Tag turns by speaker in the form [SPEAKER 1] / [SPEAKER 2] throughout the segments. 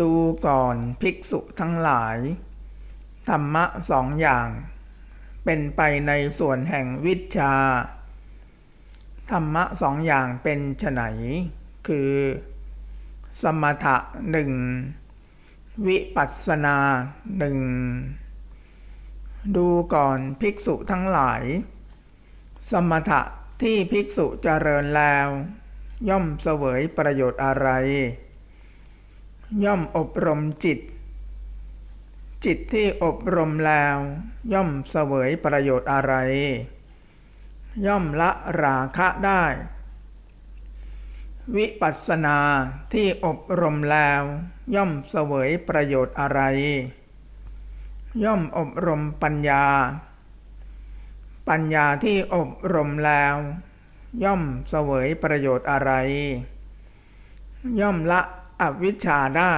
[SPEAKER 1] ดูก่อนภิกษุทั้งหลาย ธรรมะสองอย่าง เป็นไปในส่วนแห่งวิชา ธรรมะสองอย่างเป็นไฉนคือ สมถะหนึ่งวิปัสสนาหนึ่งดูก่อนภิกษุทั้งหลาย สมถะที่ภิกษุเจริญแล้ว ย่อมเสวยประโยชน์อะไร ย่อมอบรมจิต จิตที่อบรมแล้ว ย่อมเสวยประโยชน์อะไร ย่อมละราคะได้ วิปัสสนาที่อบรมแล้ว ย่อมเสวยประโยชน์อะไร ย่อมอบรมปัญญา ปัญญาที่อบรมแล้ว ย่อมเสวยประโยชน์อะไร ย่อมละ อวิชชาได้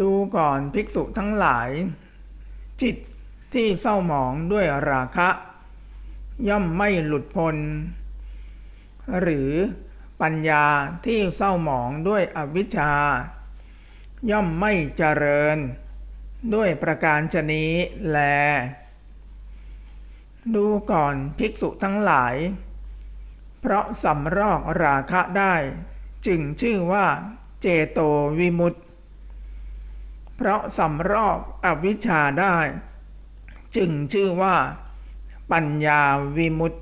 [SPEAKER 1] ดูก่อนภิกษุทั้งหลาย จิตที่เศร้าหมองด้วยราคะ ย่อมไม่หลุดพ้น หรือปัญญาที่เศร้าหมองด้วยอวิชชา ย่อมไม่เจริญ ด้วยประการชนี้แล ดูก่อนภิกษุทั้งหลาย เพราะสำรอกราคะได้ จึงชื่อว่าเจโตวิมุตติ เพราะสำรอกอวิชชาได้ จึงชื่อว่า ปัญญาวิมุตติ